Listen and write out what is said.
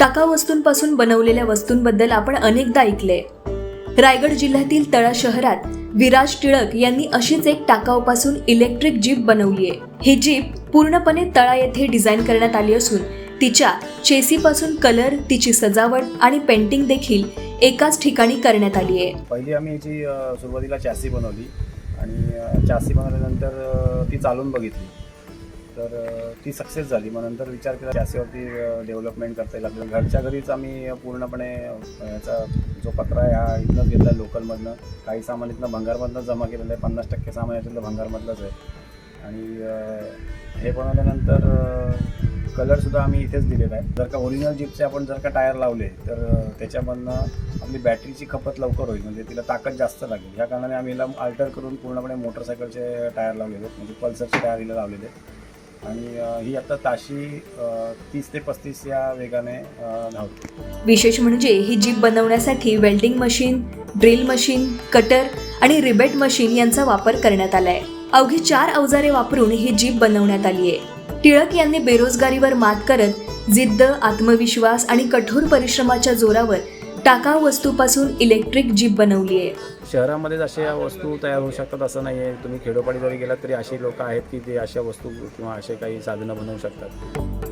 टाका वस्तूंपासून बनवलेल्या वस्तूंबद्दल आपण अनेकदा ऐकले रायगड जिल्ह्यातील तळा शहरात विराज टिळक यांनी अशीच एक टाकाऊपासून इलेक्ट्रिक जीप बनवली आहे. ही जीप पूर्णपणे तळा येथे डिझाईन करण्यात आली असून तिच्या चेसीपासून कलर तिची सजावट आणि पेंटिंग देखील एकाच ठिकाणी करण्यात आली आहे. पहिली आम्ही याची सुरुवातीला चॅसी बनवली आणि चॅसी बनवल्यानंतर ती चालून बघितली. तर ती सक्सेस झाली. मग नंतर विचार केला जास्तीवरती डेव्हलपमेंट करता येईल आपल्याला घरच्या घरीच आम्ही पूर्णपणे याचा जो पत्रा आहे हा इथनंच घेतला आहे लोकलमधनं. काही सामान इथनं भंगारमधनं जमा केलेलं आहे. पन्नास टक्के सामान याच्यातलं भंगारमधलंच आहे. आणि हे हे बनवल्यानंतर कलरसुद्धा आम्ही इथेच दिलेला आहे. जर का ओरिजिनल जीपचे आपण जर का टायर लावले तर त्याच्यामधनं आपली बॅटरीची खपत लवकर होईल. म्हणजे तिला ताकद जास्त लागेल. ह्या कारणाने आम्ही हिला अल्टर करून पूर्णपणे मोटरसायकलचे टायर लावलेले आहेत. म्हणजे पल्सरचे टायर हिला लावलेले आहेत. आणि ही आता ताशी तीस ते पस्तीस या वेगाने धावते. विशेष म्हणजे ही जीप बनवण्यासाठी welding machine drill machine cutter आणि रिबेट मशीन यांचा वापर करण्यात आलाय. अवघी चार अवजारे वापरून ही जीप बनवण्यात आली आहे. टिळक यांनी बेरोजगारीवर मात करत जिद्द आत्मविश्वास आणि कठोर परिश्रमाच्या जोरावर टाकाऊ वस्तूपासून इलेक्ट्रिक जीप बनवली आहे. शहरामध्ये अशा वस्तू तयार होऊ शकतात असं नाही आहे तुम्ही खेडोपाडी जरी गेलात तरी अशी लोक आहेत की ते अशा वस्तू किंवा असे काही साधनं बनवू शकतात.